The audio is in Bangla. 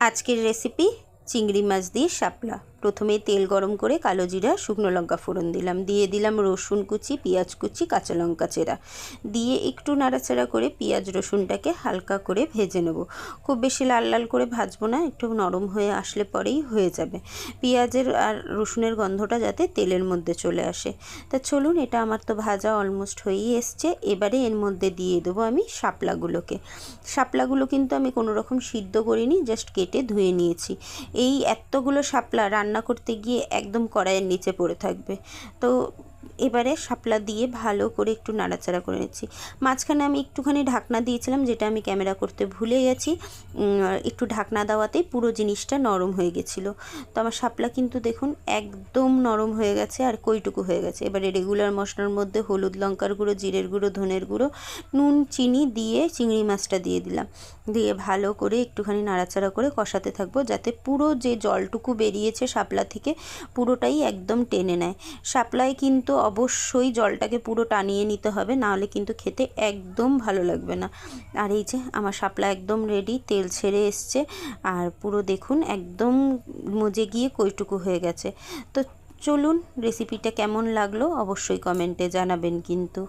আজকের রেসিপি চিংড়ি মাছ দিয়ে শাপলা। প্রথমে তেল গরম করে কালো জিরা, শুকনো লঙ্কা ফোড়ন দিলাম। দিয়ে দিলাম রসুন কুচি, পেঁয়াজ কুচি, কাঁচা লঙ্কা চেরা। দিয়ে একটু নাড়াচাড়া করে পেঁয়াজ রসুনটাকে হালকা করে ভেজে নেব। খুব বেশি লাল লাল করে ভাজবো না, একটু নরম হয়ে আসলে পরেই হয়ে যাবে। পেঁয়াজের আর রসুনের গন্ধটা যাতে তেলের মধ্যে চলে আসে। তা চলুন, এটা আমার তো ভাজা অলমোস্ট হয়েই এসছে। এবারে এর মধ্যে দিয়ে দেবো আমি শাপলাগুলোকে। শাপলাগুলো কিন্তু আমি কোনো রকম সিদ্ধ করিনি, জাস্ট কেটে ধুয়ে নিয়েছি। এই এতগুলো শাপলা রান্না করতে গিয়ে একদম কড়াইয়ের নিচে পড়ে থাকবে। তো এবারে শাপলা দিয়ে ভালো করে একটু নাড়াচাড়া করে নিচ্ছি। মাঝখানে আমি একটুখানি ঢাকনা দিয়েছিলাম, যেটা আমি ক্যামেরা করতে ভুলে গেছি। একটু ঢাকনা দেওয়াতেই পুরো জিনিসটা নরম হয়ে গেছিল। তো আমার শাপলা কিন্তু দেখুন একদম নরম হয়ে গেছে আর কইটুকু হয়ে গেছে। এবারে রেগুলার মশলার মধ্যে হলুদ লঙ্কার গুঁড়ো, জিরের গুঁড়ো, ধনের গুঁড়ো, নুন, চিনি দিয়ে চিংড়ি মাছটা দিয়ে দিলাম। দিয়ে ভালো করে একটুখানি নাড়াচাড়া করে কষাতে থাকব যাতে পুরো যে জলটুকু বেরিয়েছে শাপলা থেকে পুরোটাই একদম টেনে নেয়। শাপলায় কিন্তু অবশ্যই জলটাকে পুরো টানিয়ে নিতে হবে, নাহলে কিন্তু খেতে একদম ভালো লাগবে না। আর এই যে আমার শাপলা একদম রেডি তেল ছেড়ে এসছে। আর পুরো দেখুন একদম মজে গিয়ে কইটুকু হয়ে গেছে। তো চলুন রেসিপিটা কেমন লাগল অবশ্যই কমেন্টে জানাবেন কিন্তু।